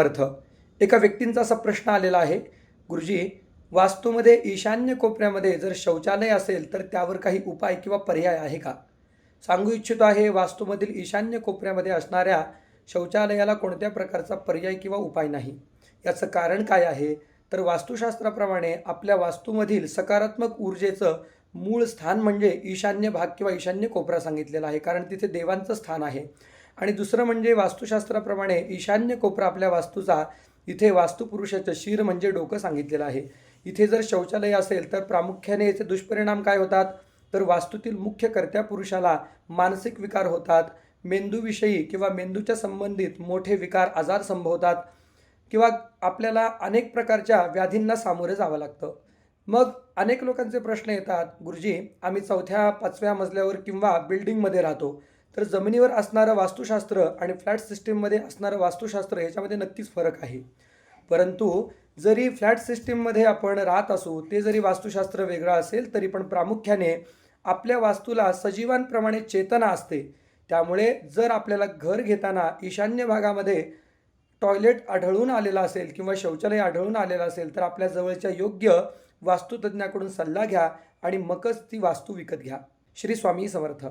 समर्थ एका व्यक्तींचा असा प्रश्न आलेला आहे गुरुजी वास्तूमध्ये ईशान्य कोपऱ्यामध्ये जर शौचालय असेल तर त्यावर काही उपाय किंवा पर्याय आहे का? सांगू इच्छितो आहे वास्तूमधील ईशान्य कोपऱ्यामध्ये असणाऱ्या शौचालयाला कोणत्या प्रकारचा पर्याय किंवा उपाय नाही? याचं कारण काय आहे? तर वास्तुशास्त्राप्रमाणे आपल्या वास्तूमधील सकारात्मक ऊर्जेचं मूळ स्थान म्हणजे ईशान्य भाग किंवा ईशान्य कोपरा सांगितलेला आहे कारण तिथे देवांचं स्थान आहे. आणि दुसरं म्हणजे वास्तुशास्त्राप्रमाणे ईशान्य कोपरा आपल्या वास्तूचा इथे वास्तुपुरुषाचं शिर म्हणजे डोकं सांगितलेलं आहे. इथे जर शौचालय असेल तर प्रामुख्याने याचे दुष्परिणाम काय होतात? तर वास्तूतील मुख्य कर्त्या पुरुषाला मानसिक विकार होतात मेंदूविषयी किंवा मेंदूच्या संबंधित मोठे विकार आजार संभवतात किंवा आपल्याला अनेक प्रकारच्या व्याधींना सामोरं जावं लागतं. मग अनेक लोकांचे प्रश्न येतात गुरुजी आम्ही चौथ्या पाचव्या मजल्यावर किंवा बिल्डिंगमध्ये राहतो. तर जमिनीवर असणारं वास्तुशास्त्र आणि फ्लॅट सिस्टीममध्ये असणारं वास्तुशास्त्र याच्यामध्ये नक्कीच फरक आहे. परंतु जरी फ्लॅट सिस्टीममध्ये आपण राहत असू ते जरी वास्तुशास्त्र वेगळं असेल तरी पण प्रामुख्याने आपल्या वास्तूला सजीवांप्रमाणे चेतना असते. त्यामुळे जर आपल्याला घर घेताना ईशान्य भागामध्ये टॉयलेट आढळून आलेला असेल किंवा शौचालय आढळून आलेलं असेल तर आपल्या जवळच्या योग्य वास्तुतज्ञाकडून सल्ला घ्या आणि मगच ती वास्तू विकत घ्या. श्री स्वामी समर्थ.